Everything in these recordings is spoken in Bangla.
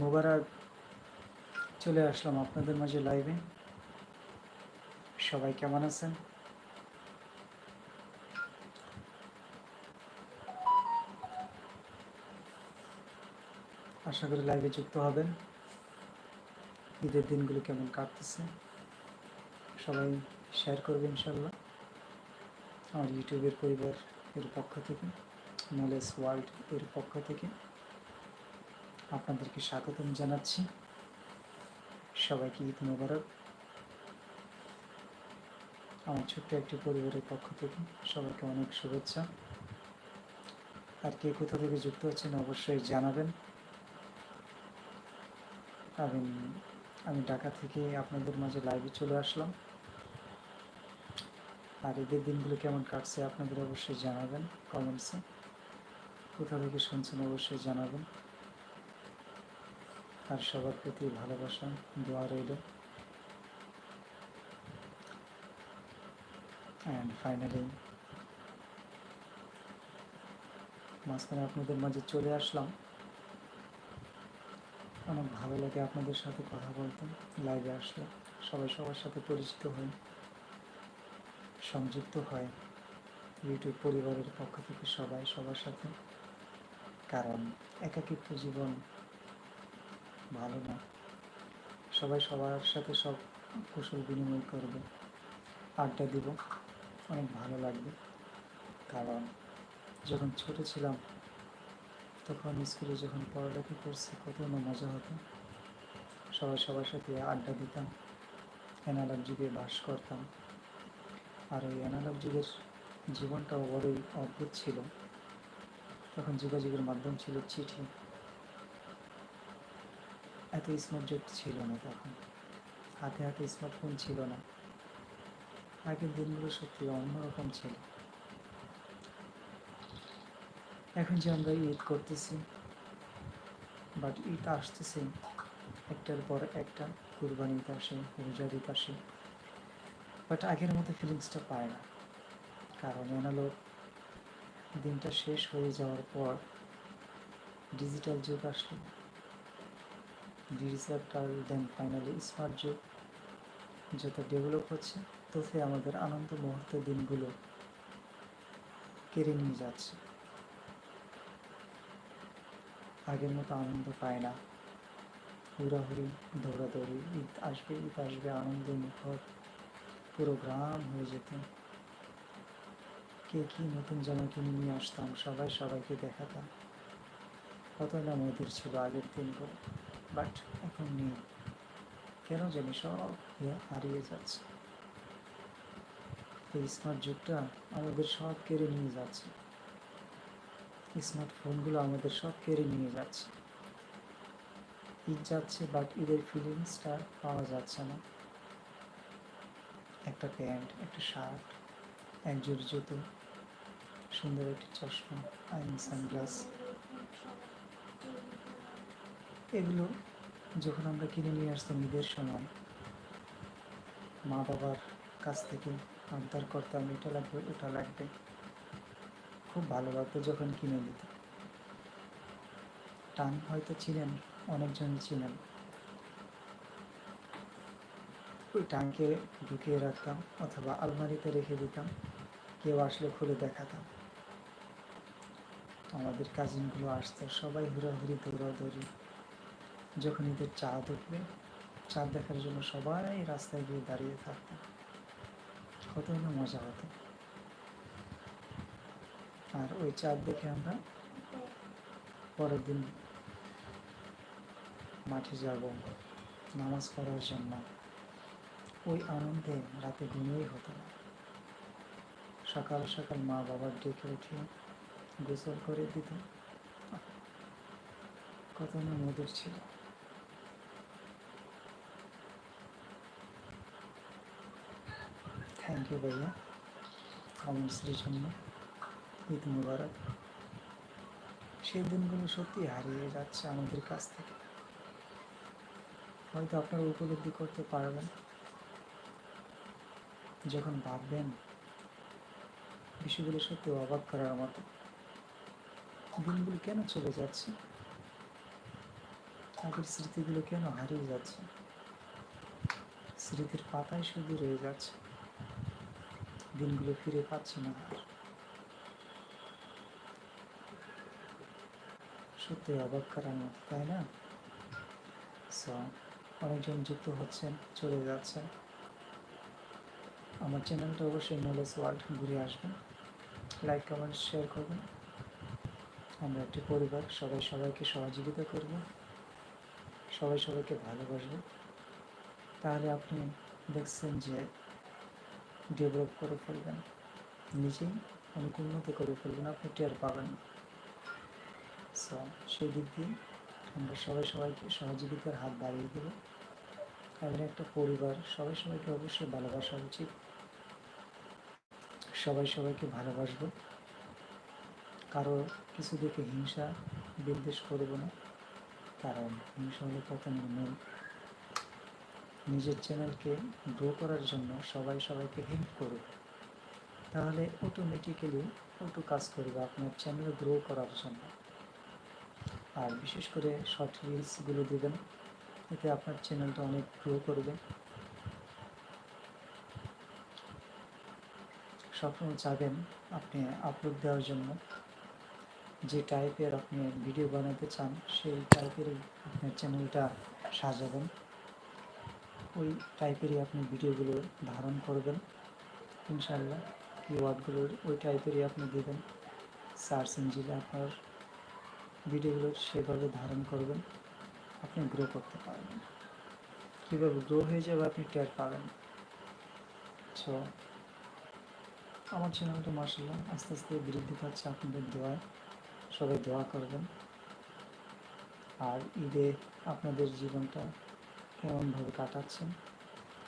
মোবারক, চলে আসলাম আপনাদের মাঝে লাইভে সবাই কেমন আছেন? আশা করি লাইভে যুক্ত হবেন। ঈদের দিনগুলো কেমন কাটতেছে? সবাই শেয়ার করবে ইনশাল্লাহ আমার ইউটিউবের পরিবার এর পক্ষ থেকে নলেজ ওয়ার্ল্ড এর পক্ষ থেকে আপনাদেরকে স্বাগতম জানাচ্ছি। সবাইকে ঈদ মোবারক। আমার ছোট্ট একটি পরিবারের পক্ষ থেকে সবাইকে অনেক শুভেচ্ছা। আর কে কোথা থেকে যুক্ত হচ্ছেন অবশ্যই জানাবেন। আমি আমি ঢাকা থেকে আপনাদের মাঝে লাইভে চলে আসলাম। আর ঈদের দিনগুলো কেমন কাটছে আপনাদের অবশ্যই জানাবেন কমেন্টসে কোথা থেকে শুনছেন অবশ্যই জানাবেন। আর সবার প্রতি ভালোবাসা, দোয়া রইল। অ্যান্ড ফাইনালি মাঝখানে আপনাদের মাঝে চলে আসলাম। অনেক ভালো লাগে আপনাদের সাথে কথা বলতে। লাইভে আসলে সবাই সবার সাথে পরিচিত হই। সংযুক্ত হয় ইউটিউব পরিবারের পক্ষ থেকে সবাই, সবার সাথে। কারণ একাকিত্ব জীবন ভালো না। সবাই সবার সাথে সব কুশল বিনিময় করবে। আড্ডা দিব, অনেক ভালো লাগবে। কারণ যখন ছোট ছিলাম, তখন স্কুলে যখন পড়ালেখা করছি কত না মজা হতো। সবাই সবার সাথে আড্ডা দিতাম অ্যানালগ যুগে বাস করতাম। আর ওই অ্যানালগ যুগের জীবনটাও বড়ই অদ্ভুত ছিল। তখন যোগাযোগের মাধ্যম ছিল চিঠি। এত স্মার্ট ছিল না তখন। হাতে হাতে স্মার্টফোন ছিল না। আগের দিনগুলো সত্যি অন্যরকম ছিল। এখন যে আমরা ঈদ করতেছি বাট ঈদ আসতেছে, একটার পর একটা কুরবানি ঈদ আসে ঈদ আসে। বাট আগের মতো ফিলিংসটা পায় না। কারণ এনালো দিনটা শেষ হয়ে যাওয়ার পর ডিজিটাল যুগ আসলো। ডিজিটাল দেন ফাইনালি স্মার্ট যুগ। যত ডেভেলপ হচ্ছে, ততই আমাদের আনন্দ মুহূর্তের দিনগুলো কেড়ে নিয়ে যাচ্ছে। আগের মতো আনন্দ পায় না। হুড়াহুড়ি, দৌড়াদৌড়ি, ঈদ আসবে ঈদ আসবে, আনন্দ, মুখর। পুরো গ্রাম হয়ে যেত। কে কি নতুন জামা কিনে নিয়ে আসতাম, সবাই সবাইকে দেখাতাম। কত না মধুর ছিল আগের দিনগুলো বাট এখন নেই। কেন জানি সব ইয়ে হারিয়ে যাচ্ছে। এই স্মার্ট যুগটা আমাদের সব কেড়ে নিয়ে যাচ্ছে। স্মার্টফোনগুলো আমাদের সব কেড়ে নিয়ে যাচ্ছে। ঈদ যাচ্ছে বাট ঈদের ফিলিংসটা পাওয়া যাচ্ছে না। একটা প্যান্ট, একটা শার্ট, এক জোড় জুতো, সুন্দর একটি চশমা, আইন, সানগ্লাস। এগুলো যখন আমরা কিনে নিয়ে আসতাম ঈদের সময় মা বাবার কাছ থেকে আবদার করতাম, এটা লাগবে, ওটা লাগবে। খুব ভালো লাগতো যখন কিনে দিত টান হয়তো ছিলেন, অনেকজন ছিলেন। টানকে ঢুকিয়ে রাখতাম অথবা আলমারিতে রেখে দিতাম। কেউ আসলে খুলে দেখাতাম। আমাদের কাজিনগুলো আসতো, সবাই হুড়াহুড়ি দৌড়াদৌড়ি। যখন ঈদের চাঁদ উঠবে, চাঁদ দেখার জন্য সবাই রাস্তায় গিয়ে দাঁড়িয়ে থাকতাম কতই না, মজা হতো। আর ওই চাঁদ দেখে আমরা পরের দিন মাঠে যাব, নামাজ পড়ার জন্য। ওই আনন্দে রাতে ঘুমিয়েই হতো। না সকাল সকাল মা বাবার ডেকে উঠিয়ে গোসল করে দিত। কত না মধুর ছিল। থ্যাংক ইউ ভাইয়া। কমেন্টসের জন্য ঈদ মুবারক। সেই দিনগুলো সত্যি হারিয়ে যাচ্ছে আমাদের কাছ থেকে। হয়তো আপনারা উপলব্ধি করতে পারবেন। যখন ভাববেন বিষয়গুলো সত্যি অবাক করার মতো, দিনগুলো কেন চলে যাচ্ছে? আগের স্মৃতিগুলো কেন হারিয়ে যাচ্ছে? স্মৃতির পাতায় শুধু রয়ে যাচ্ছে, দিনগুলো ফিরে পাচ্ছি না। সত্যি অবাক করার মতো, তাই না? অনেকজন যুক্ত হচ্ছেন, চলে যাচ্ছেন। আমার চ্যানেলটা অবশ্যই নলেজ ওয়ার্ল্ড ঘুরে আসবেন। লাইক কমেন্ট শেয়ার করবেন। আমরা একটি পরিবার, সবাই সবাইকে সহযোগিতা করব। সবাই সবাইকে ভালোবাসবে। তাহলে আপনি দেখছেন যে ডেভেলপ করে ফেলবেন। নিজেই অনেক উন্নত করে ফেলবেন, আপনি টের পাবেন সো সেই দিক দিয়ে আমরা সবাই সবাইকে সহযোগিতার হাত বাড়িয়ে দেবো। কারণ একটা পরিবার, সবাই সবাইকে অবশ্যই ভালোবাসা উচিত। সবাই সবাইকে ভালোবাসবো। কারও কিছু দেখে হিংসা বিদ্বেষ করব না। কারণ হিংসা হলো পতনের মূল। নিজের চ্যানেলকে গ্রো করার জন্য সবাই সবাইকে হেল্প করবে তাহলে অটোমেটিক্যালি অটো কাজ করবে আপনার চ্যানেল গ্রো করার জন্য। আর বিশেষ করে শর্ট রিলসগুলো দেবেন, এতে আপনার চ্যানেলটা অনেক গ্রো করবে। সবসময় চাবেন আপনি আপলোড দেওয়ার জন্য। যে টাইপের আপনি ভিডিও বানাতে চান, সেই টাইপেরই আপনার চ্যানেলটা সাজাবেন। ওই টাইপেরই আপনি ভিডিওগুলো ধারণ করবেন। ইনশাল্লাহ কিওয়ার্ডগুলোর ওই টাইপেরই আপনি দেবেন। সার্চ ইঞ্জিনে আপনার ভিডিওগুলো সেভাবে ধারণ করবেন। আপনি গ্রো করতে পারবেন। কীভাবে গ্রো হয়ে যাবে আপনি টের পাবেন। সো আমার চ্যানেলটা মার্শাল্লাহ আস্তে আস্তে বৃদ্ধি পাচ্ছে আপনাদের দোয়ায়। সবাই দোয়া করবেন। আর ঈদে আপনাদের জীবনটা কেমনভাবে কাটাচ্ছেন,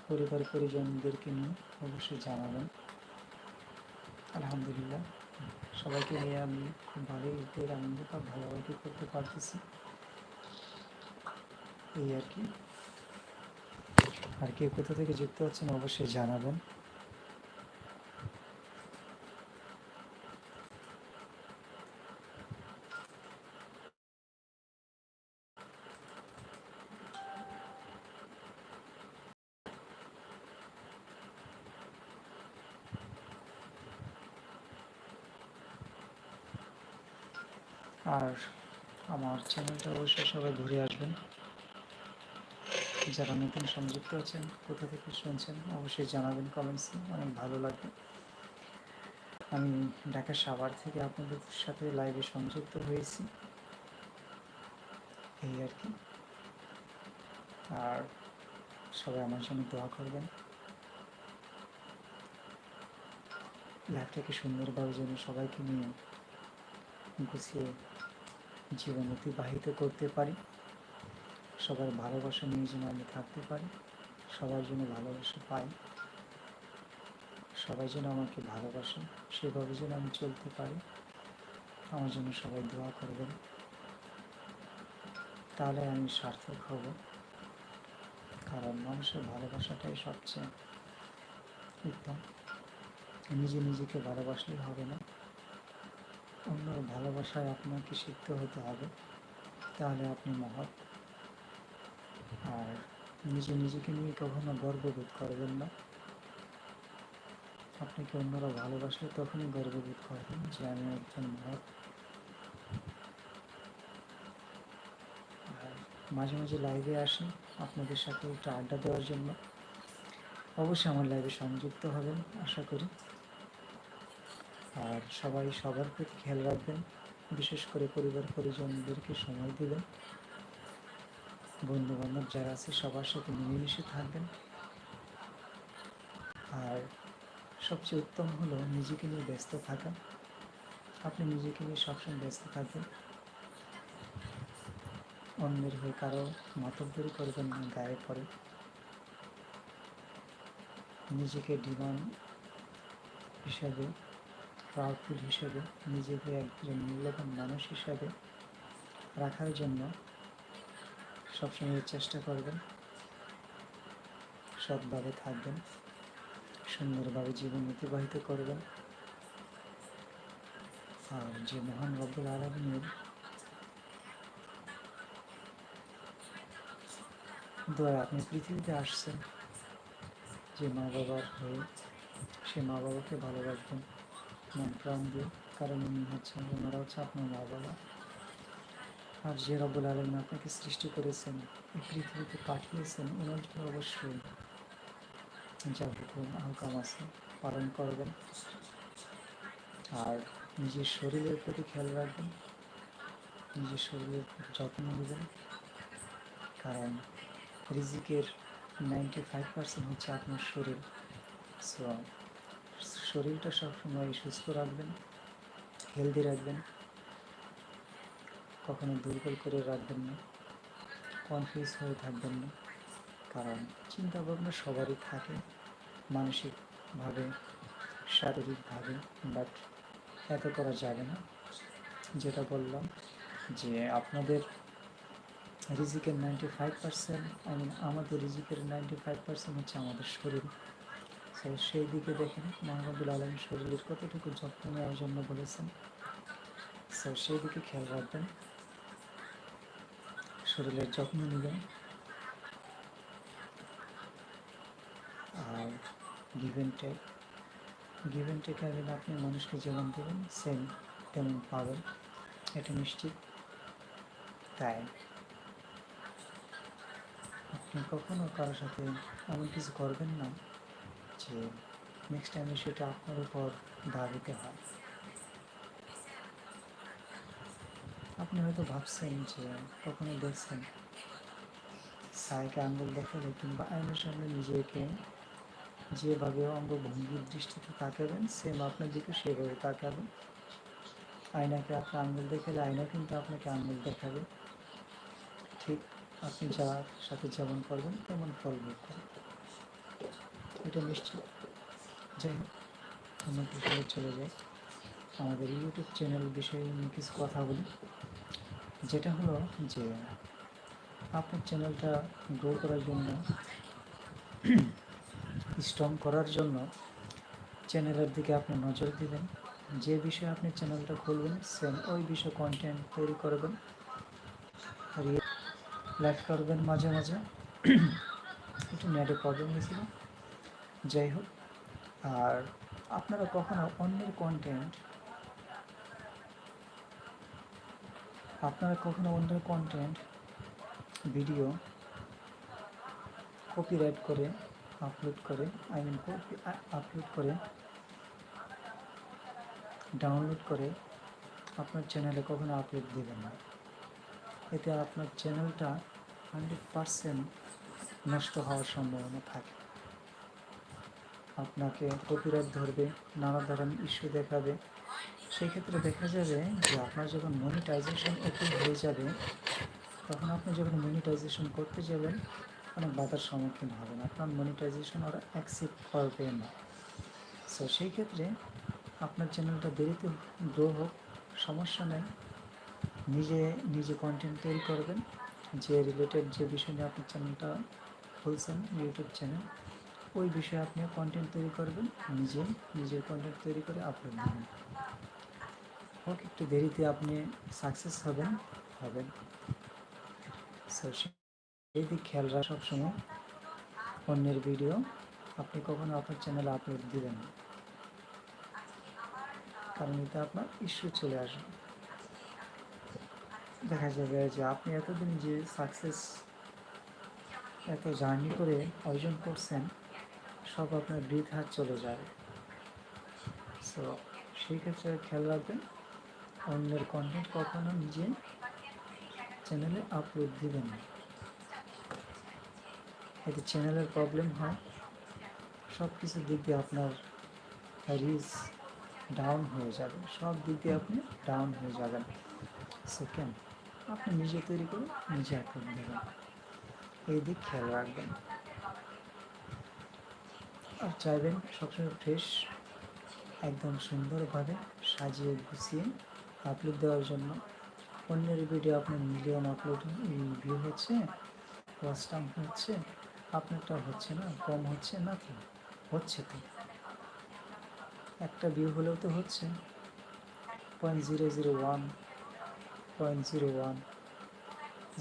পরিবার পরিজনদেরকে নিয়ে অবশ্যই জানাবেন। আলহামদুলিল্লাহ, সবাইকে নিয়ে আমি খুব ভালো ঈদের আনন্দটা ভালোভাবে করতে পারতেছি। এই আর কি। আর কেউ কোথা থেকে যুক্ত হচ্ছেন অবশ্যই জানাবেন। আর আমার চ্যানেলটা অবশ্যই সবাই ঘুরে আসবেন। যারা নতুন সংযুক্ত আছেন, কোথা থেকে শুনছেন, অবশ্যই জানাবেন কমেন্টসে অনেক ভালো লাগবে। আমি ঢাকা সাভার থেকে আপনাদের সাথে লাইভে সংযুক্ত হয়েছি। এই আর কি। আর সবাই আমার জন্য দোয়া করবেন। লাইফটাকে সুন্দরভাবে যেন সবাইকে নিয়ে গুছিয়ে জীবন অতিবাহিত করতে পারি। সবার ভালোবাসা নিয়ে যেন আমি থাকতে পারি। সবার জন্য ভালোবাসা পাই। সবাই যেন আমাকে ভালোবাসে সেভাবে যেন আমি চলতে পারি। আমার জন্য সবাই দোয়া করবেন। তাহলে আমি সার্থক হব। কারণ মানুষের ভালোবাসাটাই সবচেয়ে উত্তম। নিজে নিজেকে ভালোবাসলেই হবে না। ভালোবাসায় আপনাকে শিখতে হতে হবে। তাহলে আপনি মহৎ। আর নিজে নিজেকে নিয়ে কখনো গর্ববোধ করবেন না। আপনাকে অন্যরা ভালোবাসলে তখনই গর্ববোধ করবেন যে আমি একজন মহৎ। আর মাঝে মাঝে লাইভে আসি আপনাদের সাথে একটু আড্ডা দেওয়ার জন্য। অবশ্যই আমার লাইভে সংযুক্ত হবেন, আশা করি। আর সবাই সবার প্রতি খেয়াল রাখবেন, বিশেষ করে পরিবার পরিজনদেরকে সময় দিবেন। বন্ধু বান্ধব যারা আছে, সবার সাথে মিলেমিশে থাকবেন। আর সবচেয়ে উত্তম হলো নিজেকে নিয়ে ব্যস্ত থাকা। আপনি নিজেকে নিয়ে সবসময় ব্যস্ত থাকবেন। অন্যের হয়ে কারও মাতব্বরি করবেন না, গায়ে পড়ে। নিজেকে ডিমান্ড হিসাবে পাওয়ারফুল হিসেবে নিজেকে একজন মূল্যবান মানুষ হিসাবে রাখার জন্য সবসময় চেষ্টা করবেন। সৎভাবে থাকবেন, সুন্দরভাবে জীবন অতিবাহিত করবেন। আর যে মহান রব্বুল আলমিনের দ্বারা আপনি পৃথিবীতে আসছেন, যে মা বাবার হয়ে সে মা বাবাকে ভালোবাসবেন। মন প্রাণ দিয়ে কারণ উনি হচ্ছেন ওনারা হচ্ছে আপনার মা আর যে রব্বুল আলম আপনাকে সৃষ্টি করেছেন, এই পৃথিবীতে পাঠিয়েছেন, ওনার জন্য অবশ্যই যা হুকুম আহকাম আছে, পালন করবেন। আর নিজের শরীরের প্রতি খেয়াল রাখবেন, নিজের শরীরের যত্ন নেবেন। কারণ রিজিকের নাইনটি ফাইভ পার্সেন্ট হচ্ছে আপনার শরীর। সো শরীরটা সবসময় সুস্থ রাখবেন হেলদি রাখবেন। কখনো দুর্বল করে রাখবেন না কনফিউজ হয়ে থাকবেন না, কারণ চিন্তা ভাবনা সবারই থাকে, মানসিকভাবে, শারীরিকভাবে বাট এত করা যাবে না। যেটা বললাম যে আপনাদের রিজিকের নাইনটি ফাইভ পার্সেন্ট আমাদের রিজিকের নাইনটি ফাইভ পার্সেন্ট হচ্ছে আমাদের শরীর। তো সেই দিকে দেখেন মোহাম্মদুল আলম শরীরের কতটুকু যত্ন নেওয়ার জন্য বলেছেন। তো সেই দিকে খেয়াল রাখবেন। শরীরের যত্ন নেবেন। আর গিভেন টেক গিভেন টেক আগে আপনি মানুষকে যেমন দেবেন সেম তেমন পাবেন। এটা নিশ্চিত। তাই আপনি কখনো কারোর সাথে এমন কিছু করবেন না। যে নেক্সট টাইমে সেটা আপনার উপর দাবিতে হয়। আপনি হয়তো ভাবছেন যে কখনো দেখছেন। সাইকে আঙ্গুল দেখালে কিংবা আইনের সামনে নিজেকে যেভাবে অঙ্গভঙ্গির দৃষ্টিতে তাকাবেন সেম আপনার দিকে সেভাবে তাকাবেন। আয়নাকে আপনি আঙ্গুল দেখালে আয়না কিন্তু আপনাকে আঙ্গুল দেখাবে। ঠিক আপনি যার সাথে যেমন করবেন, তেমন ফল ভোগ করবেন। এটা নিশ্চিত। যাই অন্য বিষয়ে চলে যাই। আমাদের ইউটিউব চ্যানেল বিষয়ে নিয়ে কিছু কথা বলি। যেটা হলো যে আপনার চ্যানেলটা গ্রো করার জন্য স্ট্রং করার জন্য চ্যানেলের দিকে আপনি নজর দিবেন। যে বিষয়ে আপনি চ্যানেলটা খুলবেন সেম ওই বিষয়ে কন্টেন্ট তৈরি করবেন। লাইভ করবেন মাঝে মাঝে। একটু নেটে প্রবলেম হয়েছিল। যাই হোক আর আপনারা কখনো অন্যের কন্টেন্ট আপনারা কখনো অন্যের কন্টেন্ট ভিডিও কপিরাইট করে আপলোড করে আই মিন কপি আপলোড করে ডাউনলোড করে আপনার চ্যানেলে কখনো আপলোড দেবেন না। এতে আপনার চ্যানেলটা হান্ড্রেড পারসেন্ট নষ্ট হওয়ার সম্ভাবনা থাকে। আপনাকে কপিরাইট ধরবে, নানা ধরনের ইস্যু দেখাবে। সেই ক্ষেত্রে দেখা যাবে যে আপনার যখন মনিটাইজেশন ওকে হয়ে যাবে, তখন আপনি যখন মনিটাইজেশন করতে যাবেন, অনেক বাধার সম্মুখীন হবেন। আপনার মনিটাইজেশন ওরা অ্যাকসেপ্ট করবে না। সো সেই ক্ষেত্রে আপনার চ্যানেলটা দেরিতে গ্রো হোক, সমস্যা নেই। নিজে নিজে কন্টেন্ট তৈরি করবেন। যে রিলেটেড যে বিষয় নিয়ে আপনার চ্যানেলটা খুলছেন ইউটিউব চ্যানেল ওই বিষয়ে আপনি কন্টেন্ট তৈরি করবেন, নিজে, নিজের কন্টেন্ট তৈরি করে আপলোড দেবেন হোক একটু দেরিতে আপনি সাকসেস হবেন হবেন। এই দিক খেয়াল রাখা সবসময়। অন্যের ভিডিও আপনি কখনো আপনার চ্যানেলে আপলোড দিবেন না। কারণ এতে আপনার ইস্যু চলে আসবে। দেখা যাবে যে আপনি এতদিন যে সাকসেস এত জার্নি করে অর্জন করছেন সব আপনার বৃথা চলে যাবে সো সেই ক্ষেত্রে খেয়াল রাখবেন, অন্যের কন্টেন্ট কখনো নিজে চ্যানেলে আপলোড দিবেন না। এতে চ্যানেলের প্রবলেম হয়। সব কিছু দিক দিয়ে আপনার রিচ ডাউন হয়ে যাবে। সব দিক দিয়ে আপনি ডাউন হয়ে যাবেন। সেকেন্ড আপনি নিজে তৈরি করে নিজে আপলোড দেবেন। এই দিক খেয়াল রাখবেন। চাইবেন সবসময় ফ্রেশ, একদম সুন্দরভাবে সাজিয়ে গুছিয়ে আপলোড দেওয়ার জন্য। অন্যের ভিডিও আপনার মিলিয়ন আপলোড ভিউ হচ্ছে ওয়াচ টাইম হচ্ছে, আপনারটা হচ্ছে না, কম হচ্ছে না কি? হচ্ছে তো। একটা ভিউ হলেও তো হচ্ছে। Point zero zero one point zero one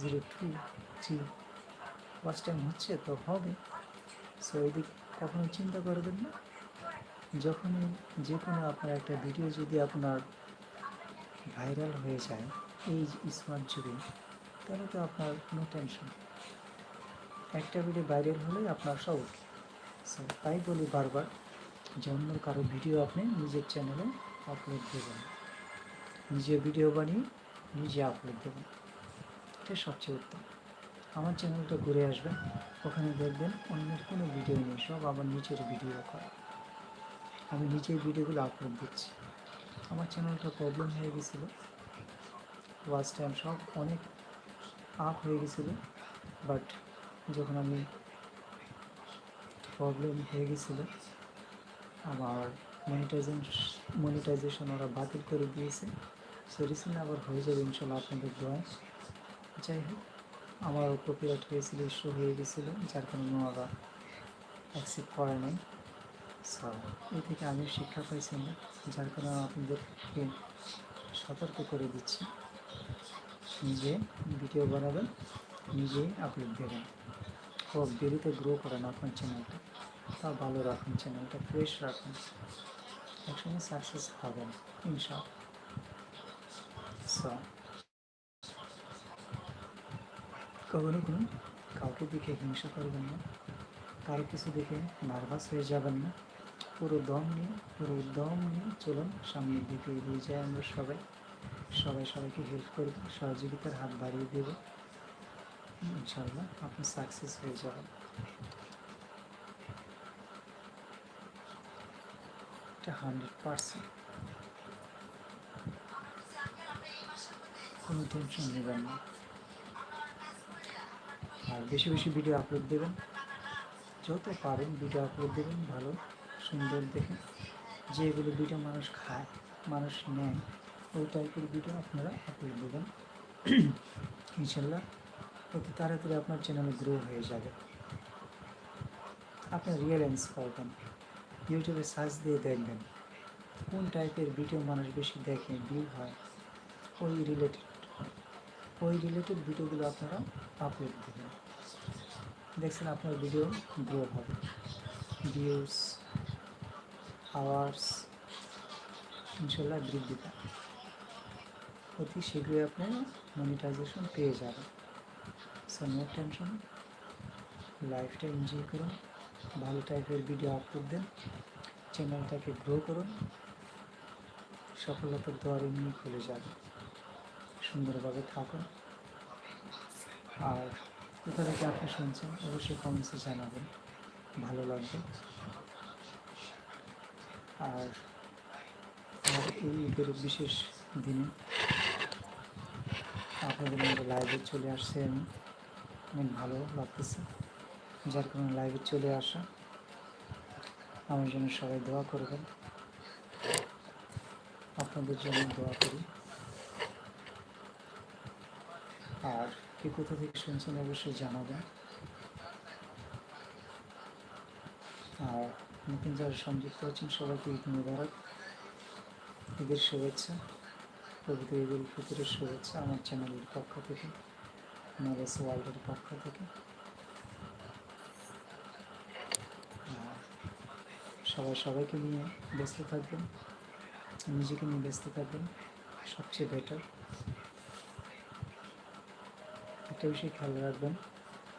zero two three first time হচ্ছে তো হবে। সো এদিকে কখনো চিন্তা করবেন না? যখনই যে কোনো আপনার একটা ভিডিও যদি আপনার ভাইরাল হয়ে যায়, এই স্মার্ট যুগে, তাহলে তো আপনার কোনো টেনশন একটা ভিডিও ভাইরাল হলেই আপনার সব ওকে সো তাই বলি বারবার যে অন্য কারও ভিডিও আপনি নিজের চ্যানেলে আপলোড দেবেন। নিজে ভিডিও বানিয়ে নিজে আপলোড দেবেন। এটা সবচেয়ে উত্তম। আমার চ্যানেলটা ঘুরে আসবেন, ওখানে দেখবেন অন্যের কোনো ভিডিও নেই, সব আমার নিজের ভিডিও করা। আমি নিজের ভিডিওগুলো আপলোড দিচ্ছি। আমার চ্যানেলটা প্রবলেম হয়ে গেছিল। ওয়াচ টাইম সব অনেক আপ হয়ে গেছিল বাট যখন আমি প্রবলেম হয়ে গেছিল আমার মনিটাইজেশন মনিটাইজেশন ওরা বাতিল করে দিয়েছে। সো রিসেন্টলি আবার হয়ে যাবে ইনশাল্লাহ আপনাদের দোয়ায়। যাই হোক। আমার কপিরাইট হয়েছিল ইস্যু হয়ে গেছিল, যার কারণে ওরা অ্যাকসেপ্ট করে নাই। সো এই থেকে আমি শিক্ষা পাইছি না, যার কারণে আপনাদেরকে সতর্ক করে দিচ্ছি। নিজে ভিডিও বানাবেন নিজেই আপলোড দেবেন। খুব দেরিতে গ্রো করেন আপনার চ্যানেলটা তা ভালো রাখুন চ্যানেলটা ফ্রেশ রাখুন। একসঙ্গে সাকসেস হবেন ইনশাল্লাহ সো কখনো কোনো কাউকে দেখে হিংসা করবেন না। কারও কিছু দেখে নার্ভাস হয়ে যাবেন না। পুরো দম নিয়ে, পুরো দম নিয়ে চলুন, সামনের দিকে এগিয়ে যাই আমরা সবাই। সবাই সবাইকে হেল্প করবে, সহযোগিতার হাত বাড়িয়ে দেবে। ইনশাল্লাহ আপনি সাকসেস হয়ে যাবেন। হান্ড্রেড পারসেন্ট কোনো টেনশন নেবেন না। আর বেশি বেশি ভিডিও আপলোড দেবেন। যত পারেন ভিডিও আপলোড দেবেন, ভালো, সুন্দর দেখে। যেগুলো ভিডিও মানুষ খায়, মানুষ নেয়, ওই টাইপের ভিডিও আপনারা আপলোড দেবেন। ইনশাল্লাহ অতি তাড়াতাড়ি আপনার চ্যানেল গ্রো হয়ে যাবে। আপনি রিয়েলেন্স পাবেন ইউটিউবে সার্চ দিয়ে দেখবেন। কোন টাইপের ভিডিও মানুষ বেশি দেখে ভিউ হয়, ওই রিলেটেড ওই রিলেটেড ভিডিওগুলো আপনারা আপলোড দেবেন। দেখছেন আপনার ভিডিও গ্রো হবে। ভিউস আওয়ার্স ইনশাল্লাহ বৃদ্ধি পায় অতি শীঘ্রই আপনি মনিটাইজেশন পেয়ে যাবেন। সো নো টেনশন লাইফটা এনজয় করুন, ভালো টাইপের ভিডিও আপলোড দেন চ্যানেলটাকে গ্রো করুন, সফলতার দ্বার এমনি খুলে যাবে সুন্দরভাবে থাকুন। আর কোথা থেকে আপনি শুনছেন, অবশ্যই কমেন্টসে জানাবেন। ভালো লাগবে। আর এই ঈদের বিশেষ দিনে আপনাদের মধ্যে লাইভে চলে আসছে আমি। অনেক ভালো লাগতেছে। যার কারণে লাইভে চলে আসা। আমার জন্য সবাই দোয়া করবেন। আপনাদের জন্য দোয়া করি। আর কে কোথা থেকে শুনছেন অবশ্যই জানাবেন। আর নতুন যারা সংযুক্ত আছেন, সবাইকে ঈদ মুবারক। ঈদের শুভেচ্ছা পবিত্র ঈদ উল ফিতরের শুভেচ্ছা আমার চ্যানেলের পক্ষ থেকে নলেজ ওয়ার্ল্ডের পক্ষ থেকে। সবাই সবাইকে নিয়ে ব্যস্ত থাকবেন, নিজেকে নিয়ে ব্যস্ত থাকবেন, সবচেয়ে বেটার একটা বিষয় খেয়াল রাখবেন।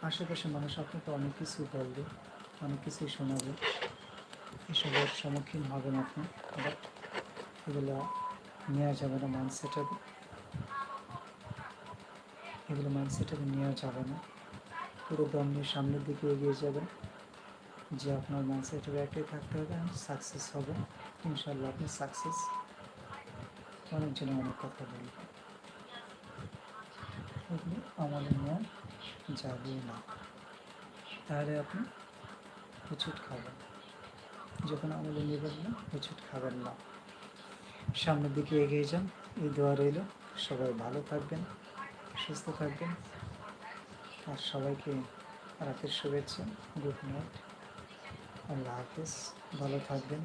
আশেপাশে মানুষ আপনাকে অনেক কিছু বলবে, অনেক কিছুই শোনাবে। এসবের সম্মুখীন হবেন আপনি। এগুলো নেওয়া যাবে না মাইন্ডসেট হবে এগুলো মাইন্ডসেট হবে নেওয়া যাবে না। পুরো দম নিয়ে সামনের দিকে এগিয়ে যাবেন। যে আপনার মাইন্ডসেট হবে একটাই থাকতে হবে সাকসেস হবে। ইনশাল্লাহ আপনি সাকসেস অনেকজনে অনেক কথা বলবে এগুলো আমাদের মন যাবে না। তাহলে আপনি হুচুট খাবেন। যখন আমাদের নেবেন না হুচুট খাবেন না। সামনের দিকে এগিয়ে যান, এই দোয়া রইল। সবাই ভালো থাকবেন, সুস্থ থাকবেন। আর সবাইকে রাতের শুভেচ্ছা, গুড নাইট। আল্লাহ হাফিজ, ভালো থাকবেন।